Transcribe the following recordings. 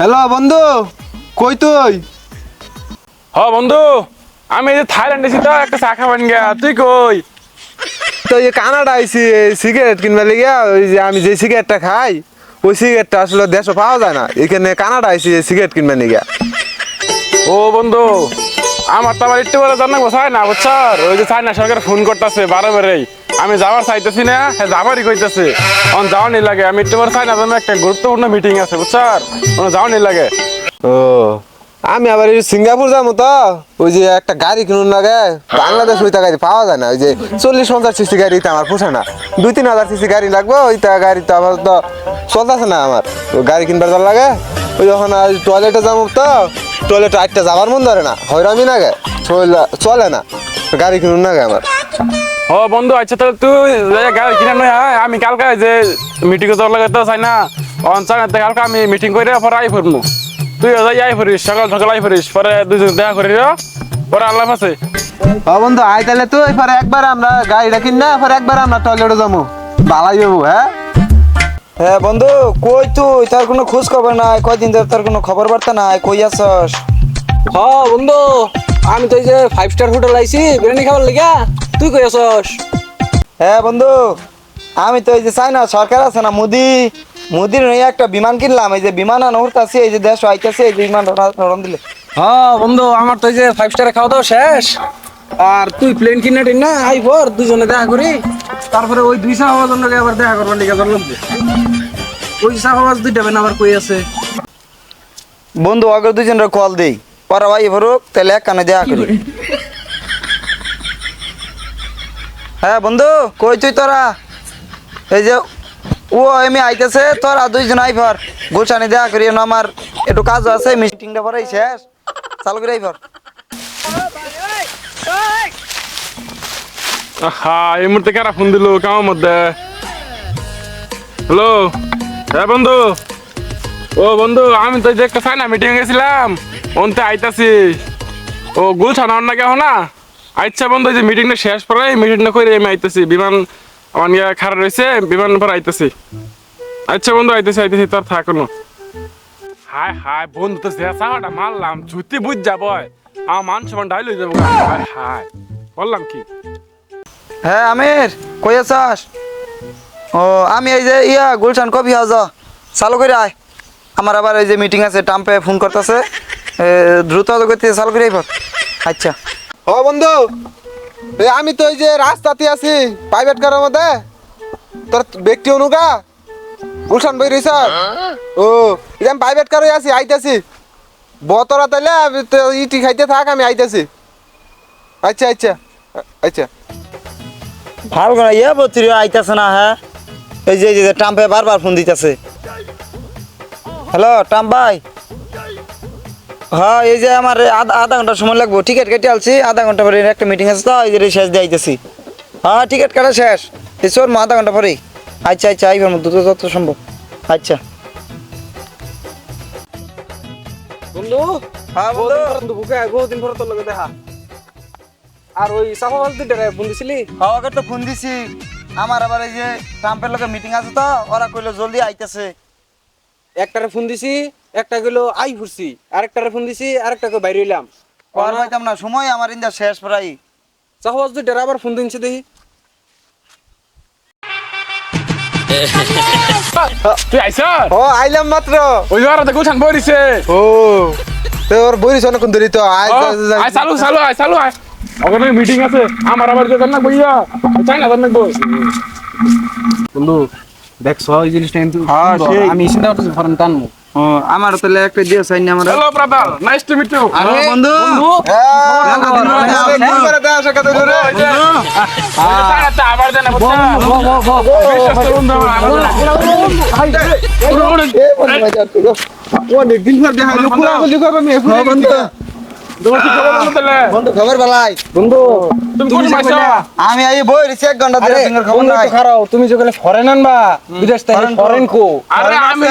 Hello বন্ধু কই তুই? হ বন্ধু আমি এই যে থাইল্যান্ড তো একটা চা খাবেন গিয়া তুই কই? তো এই কানাডা আইছি সিগারেট কিনবে লিগা ওই যে আমি যে সিগারেটটা খাই ওই সিগারেটটা আসলে দেশে পাওয়া যায় না। এখানে কানাডা আইছি সিগারেট কিনবে লিগা। ও বন্ধু আমার তো আবার একটু বলে জানা চাই না বুঝছর? ওই যে চাই না সরকার ফোন করতেছে বারবারই। আমি যাওয়ার চাইতেছি না হ্যাঁ যাবারই কইতেছে। অন যাওয়া নি লাগে, আমি বলে চাই না একটা গুরুত্বপূর্ণ মিটিং আছে, বুঝছর? ওখানে যাওয়া নি লাগে। ও, আমি আবার সিঙ্গাপুর যাব তো, ওই যে একটা গাড়ি কিনুন লাগে, বাংলাদেশ ওইটা গাড়ি পাওয়া যায় না, ওই যে চল্লিশ পঞ্চাশ সিসি গাড়ি আমার পোষে না। দুই তিন হাজার সিসি গাড়ি লাগবে, ওইটা গাড়ি তো আমার তো চলতেছে না আমার। গাড়ি কিনবার যাওয়ার লাগে, ওই যখন টয়লেটে যাব তো টয়লেটে আটটা যাবার মন ধরে না হয়রামি লাগে চলে না, গাড়ি কিনুন লাগে আমার। ও বন্ধু আচ্ছা তাহলে তুই গাড়ি কিনে নয় আয়। আমি কালকে যে মিটিং যাওয়ার লাগে তো চাই না না কালকে আমি মিটিং করে পরে আই ফিরমু। তুই যাই আই ফিরিস সকাল সকাল আই ফিরিস পরে দুজন দেখা করি রে। পরে আল্লাহ আছে ও বন্ধু আই তাহলে তুই পরে একবার আমরা গাড়িটা কিন না পরে একবার আমরা টয়লেটে যাব। ভালাই যাব হ্যাঁ? হ্যাঁ বন্ধু কই তুই? তার কোনো খোঁজ খবর নাই কয়দিন ধরে তার কোনো খবর বার্তা নাই কই আছস? হ বন্ধু আমি তো এই যে ফাইভ স্টার হোটেল আইছি বিরিয়ানি খাবার লিগা। তুই কই আছস? হ্যাঁ বন্ধু আমি তো এই যে চাই না সরকার আছে না মোদি মোদির নই একটা বিমান কিনলাম এই যে বিমান আনা উঠতাছি এই যে দেশ আইতাছে এই যে বিমান রন দিলে। হ্যাঁ বন্ধু আমার তো এই যে ফাইভ স্টারে খাওয়া দাওয়া শেষ। আর তুই প্লেন কিনে টিন না আই পর দুজনে দেখা করি। তারপরে ওই দুই সাহাবাজ জন্য আবার দেখা করবার লিগা ধরলাম ওই সাহাবাজ দুইটা বেন আবার কই আছে? বন্ধু আগে দুজনের কল দেই। পরে ভাই ভরুক তাহলে এক কানে দেখা করি। হ্যাঁ বন্ধু, কই তুই তোরা? এই যে ও এমনি আইতেছে, তোরা দুইজন আই ভর। গুলশানি দেখা করি আমার একটু কাজ আছে মিটিংটা পরেই শেষ। চালু করে আই হা এই মুহূর্তে কারা ফোন দিল? কামার মধ্যে। হ্যালো? হ্যাঁ বন্ধু? ও, বন্ধু, আমি তো যে চাই না মিটিং গেছিলাম। অন্তে আইতাছি। ও গুলছান আর না কেহ না? আচ্ছা বন্ধু যে মিটিংটা শেষ পরে মিটিংটা করে আমি আইতাছি। বিমান আমার নিয়ে খারাপ রয়েছে বিমান পর আইতাছি। আচ্ছা বন্ধু, আইতেছি আইতেছি, তোর থাকুন হায় হায়, বন্ধু তো যে মারলাম জুতি বুঝ যাব আমার মান সমান ডাইল হয়ে যাব। হায় হায়, বললাম কি? হ্যাঁ আমির, কই আছস? ও, আমি এই যে ইয়া গুলশান কবি হাজ চালু করে আয়। আমার আবার এই যে মিটিং আছে টাম্পে ফোন করতেছে। দ্রুত করতে চালু করে আইব। আচ্ছা। ও বন্ধু আমি তো ওই যে রাস্তাতে আছি প্রাইভেট কারের মধ্যে। তোর ব্যক্তি অনুকা গুলশান বই রইছ ও যে আমি প্রাইভেট কারে আছি, আইতাছি। বতরা তাইলে তো ইটি খাইতে থাক, আমি আইতাছি। আচ্ছা আচ্ছা আচ্ছা। ভালো করে ইয়া বত্রি আইতাছে না হ্যাঁ? এই যে যে বারবার ফোন দিতেছে। হ্যালো টাম্প ভাই। হ্যাঁ এই যে আমার আধা আধা ঘণ্টা সময় লাগবো। টিকিট কেটে আলছি আধা ঘণ্টা পরে একটা মিটিং আছে তো এই যে শেষ দিয়ে আইতেছি। হ্যাঁ টিকিট কাটা শেষ। এই চোর আধা ঘণ্টা পরেই। আচ্ছা আচ্ছা আইবার মতো দ্রুত যত সম্ভব। আচ্ছা। বন্ধু? হ্যাঁ বন্ধু। বুকে বহুদিন পর তোর লগে দেখা। আর ওই সাহাবাজ দুইটা ফোন দিছিলি? হাওয়াকে তো ফোন দিছি। আমার আবার এই যে ট্রাম্পের লোকের মিটিং আছে তো ওরা কইলো জলদি আইতেছে। একটারে ফোন দিছি একটা গেলো আই ফুরছি। আরেকটারে ফোন দিছি আরেকটাকে বাইরে হইলাম। আর পাইতাম না সময় আমার ইন্দা শেষ প্রায়। সাহাবাজ দুইটারে আবার ফোন দিনছে দেখি। তুই আইস ও আইলাম মাত্র। ওই জায়গাটা গুলছান বইছে ও তোর বইরিস অনেকক্ষণ ধরে তো। আয় আয় চালু চালু আই চালু আই ওখানে মিটিং আছে। আমার আবার যে না বইয়া। চাই না বই? বন্ধু দেখছ এই জিনিসটা কিন্তু হ্যাঁ। আমি চিন্তা করতেছি ফরেন টানবো। আমার তাহলে একটা দিয়ে চাই না আমার hello brother nice to meet you আরে বন্ধু। আবার দেন অনেকদিন পর দেখা হলো। কোলাকুলি করব আমি এখন বন্ধু খবর বালাই বন্ধু তুমি কোন পাইছো আমি এই বই রিসে এক ঘণ্টা ধরে ফিঙ্গার খবর নাই। একটু খারাপ তুমি যে ফরেন আনবা বিদেশ থেকে ফরেন কো। আরে আমি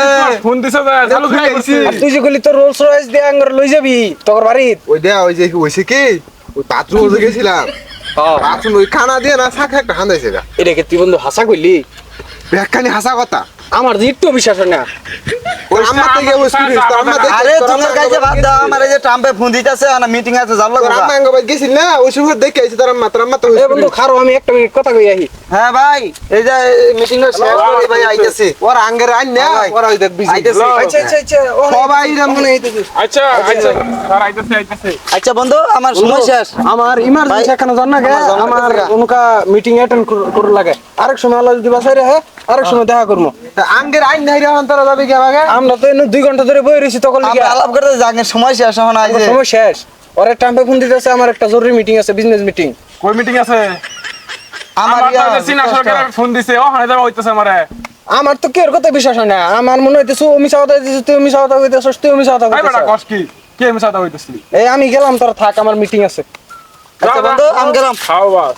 ফোন দিছো চালু খাই করছি তুই যে গেলি তোর রোলস রয়েস দিয়ে আঙ্গর লই যাবি তোর বাড়িত ওই দেয়া ওই যে হয়েছে কি ওই গেছিলাম ওই খানা দিয়ে না শাখা একটা হান্দাইছে গা। এটা কি তুই বন্ধু হাসা কইলি? ব্যাগখানি হাসা কথা। আমার যে একটু বিশ্বাস না। ওই থেকে ওই তো আম্মা দেখে আরে তোমার কাছে বাদ দাও আমার এই যে ট্রাম্পে ফোন দিতেছে না মিটিং আছে যাব তোর আম্মা আঙ্গ বাদ গেছিল না? ওই সময় দেখে আইছে তোর আম্মা তোর এ বন্ধু খারো আমি একটা মিনিট কথা কই আহি। হ্যাঁ ভাই এই যে মিটিংটা শেষ করে ভাই আইতেছি। ওর আঙ্গের আইন না? হ্যাঁ ওই দেখ বিজি আইতেছি। আচ্ছা আচ্ছা আচ্ছা সবাই এরম মনে হইতেছে আচ্ছা আচ্ছা স্যার আইতাছে আইতাছে। আচ্ছা বন্ধু আমার সময় শেষ। আমার ইমার্জেন্সি এখানে জান না আমার অনুকা মিটিং অ্যাটেন্ড করতে লাগে। আরেক সময় আল্লাহ যদি বাসাই রাখে আরেক সময় দেখা করব আঙ্গের আইন নাই রে তোরা যাবে কি আগে আমরা তো এনে দুই ঘণ্টা ধরে বই রয়েছি তখন আমরা আলাপ করতে যাকে সময় শেষ এখন সময় শেষ। ওরে টাম্পে ফোন দিতেছে আমার একটা জরুরি মিটিং আছে বিজনেস মিটিং কই মিটিং আছে? আমার সিনা সরকার ফোন দিছে ও হানে যাওয়া হইতাছে আমারে। আমার তো কেউ কথা বিশ্বাস হয় না। আমার মনে হইতেছে ও মিশা কথা হইতেছে তুই মিশা কথা তুই মিশা কথা বেটা কি? কে আমি সাদা হইতাছি? এই আমি গেলাম তোর থাক আমার মিটিং আছে। আচ্ছা বন্ধু আমি গেলাম। খাও বাস